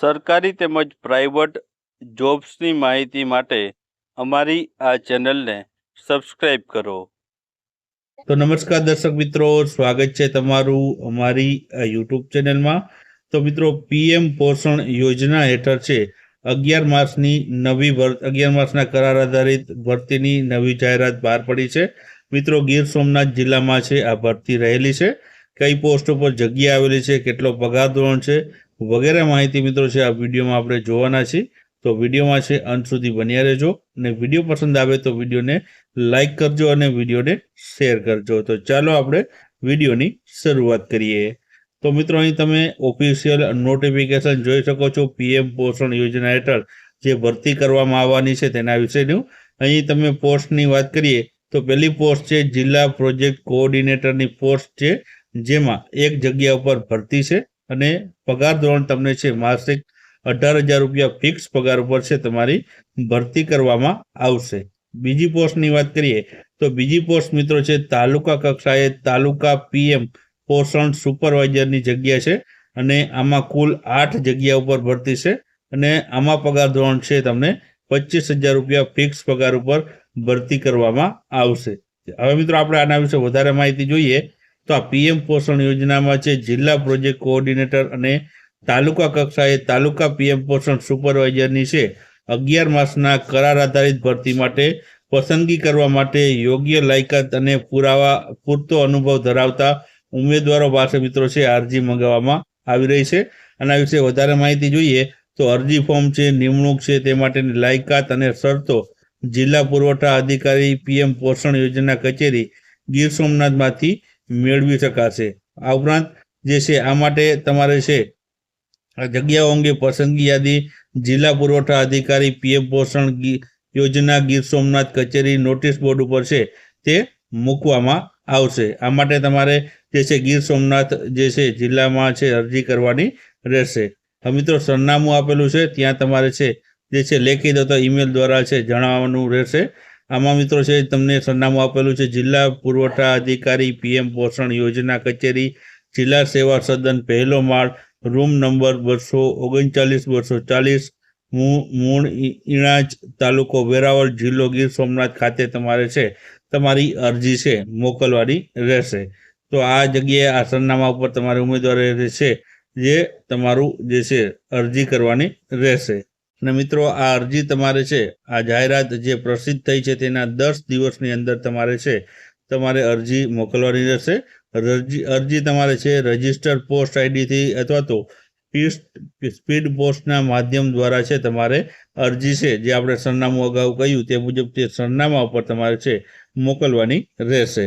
સરકારી તેમજ પ્રાઇવેટ જોબ્સની માહિતી માટે અમારી આ ચેનલને સબસ્ક્રાઇબ કરો. તો નમસ્કાર દર્શક મિત્રો, સ્વાગત છે તમારું અમારી યુટ્યુબ ચેનલમાં. તો મિત્રો, પીએમ પોષણ યોજના હેઠળ છે અગિયાર માસની નવી અગિયાર માસના કરાર આધારિત ભરતીની નવી જાહેરાત બહાર પડી છે. મિત્રો, ગીર સોમનાથ જિલ્લામાં છે, આ ભરતી રહેલી છે. કઈ પોસ્ટો પર જગ્યા આવેલી છે, કેટલો પગાર ધોરણ છે વગેરે માહિતી મિત્રો છે, આ વિડીયોમાં આપણે જોવાના છે તો વિડીયોમાં છે, અંત સુધી બન્યા રહેજો અને વીડિયો પસંદ આવે તો વિડીયોને લાઇક કરજો અને વિડીયોને શેર કરજો. તો ચાલો આપણે વિડીયોની શરૂઆત કરીએ. તો મિત્રો, અહીં તમે ઓફિશિયલ નોટિફિકેશન જોઈ શકો છો, પીએમ પોષણ યોજના હેઠળ જે ભરતી કરવામાં આવવાની છે તેના વિશેનું. અહીં તમે પોસ્ટની વાત કરીએ તો પહેલી પોસ્ટ છે, જિલ્લા પ્રોજેક્ટ કોઓર્ડિનેટરની પોસ્ટ છે, જેમાં એક જગ્યા ઉપર ભરતી છે. અને પગાર ધોરણ તમને છે માસિક અઢાર હજાર રૂપિયા ફિક્સ પગાર ઉપર છે તમારી ભરતી કરવામાં આવશે. બીજી પોસ્ટની વાત કરીએ તો બીજી પોસ્ટ મિત્રો છે તાલુકા કક્ષાએ તાલુકા પીએમ પોષણ સુપરવાઇઝરની જગ્યા છે અને આમાં કુલ આઠ જગ્યા ઉપર ભરતી છે અને આમાં પગાર ધોરણ છે તમને પચીસ હજાર રૂપિયા ફિક્સ પગાર ઉપર ભરતી કરવામાં આવશે. હવે મિત્રો આપણે આના વિશે વધારે માહિતી જોઈએ તો આ પીએમ પોષણ યોજનામાં છે જિલ્લા પ્રોજેક્ટ કોઓર્ડિનેટર અને તાલુકા કક્ષાએ તાલુકા પીએમ પોષણ સુપરવાઇઝરની છે અગિયાર માસના કરાર આધારિત ભરતી માટે પસંદગી કરવા માટે યોગ્ય લાયકાત અને પુરાવા પૂરતો અનુભવ ધરાવતા ઉમેદવારો પાસે મિત્રો છે, અરજી મંગાવવામાં આવી રહી છે. આના વિશે વધારે માહિતી જોઈએ તો અરજી ફોર્મ છે, નિમણૂક છે, તે માટેની લાયકાત અને શરતો જિલ્લા પુરવઠા અધિકારી પીએમ પોષણ યોજના કચેરી ગીર સોમનાથમાંથી મેળવી શકાશે. આ ઉપરાંત જે છે, આ માટે તમારે છે જગ્યાઓ અંગે પસંદગી યાદી, જિલ્લા પુરવઠા અધિકારી, પીએમ પોષણ યોજના, ગીર સોમનાથ કચેરી, નોટિસ બોર્ડ ઉપર છે, તે મૂકવામાં આવશે. આ માટે તમારે જે છે, ગીર સોમનાથ જે છે, જિલ્લામાં છે, અરજી કરવાની રહેશે. હવે મિત્રો, સરનામું આપેલું છે, ત્યાં તમારે છે, જે છે, લેખિત અથવા ઈમેલ દ્વારા છે, જણાવવાનું રહેશે. આમાં મિત્રો છે, તમને સરનામું આપેલું છે, જિલ્લા પુરવઠા અધિકારી પીએમ પોષણ યોજના કચેરી, જિલ્લા સેવા સદન પહેલો માળ, રૂમ નંબર બસો ઓગણચાલીસ, બસો ચાલીસ મૂળ ઇણાજ તાલુકો વેરાવળ જિલ્લો ગીર સોમનાથ ખાતે તમારે છે, તમારી અરજી છે, મોકલવાની રહેશે. તો આ જગ્યાએ આ સરનામા ઉપર તમારે ઉમેદવાર છે, જે તમારું જે છે, અરજી કરવાની રહેશે. અને મિત્રો, આ અરજી તમારે છે, આ જાહેરાત જે પ્રસિદ્ધ થઈ છે તેના દસ દિવસની અંદર તમારે છે, તમારે અરજી મોકલવાની રહેશે. અરજી અરજી તમારે છે, રજિસ્ટર પોસ્ટ આઈડીથી અથવા તો સ્પીડ પોસ્ટના માધ્યમ દ્વારા છે તમારે અરજી છે, જે આપણે સરનામું અગાઉ કહ્યું તે મુજબ તે સરનામા ઉપર તમારે છે, મોકલવાની રહેશે.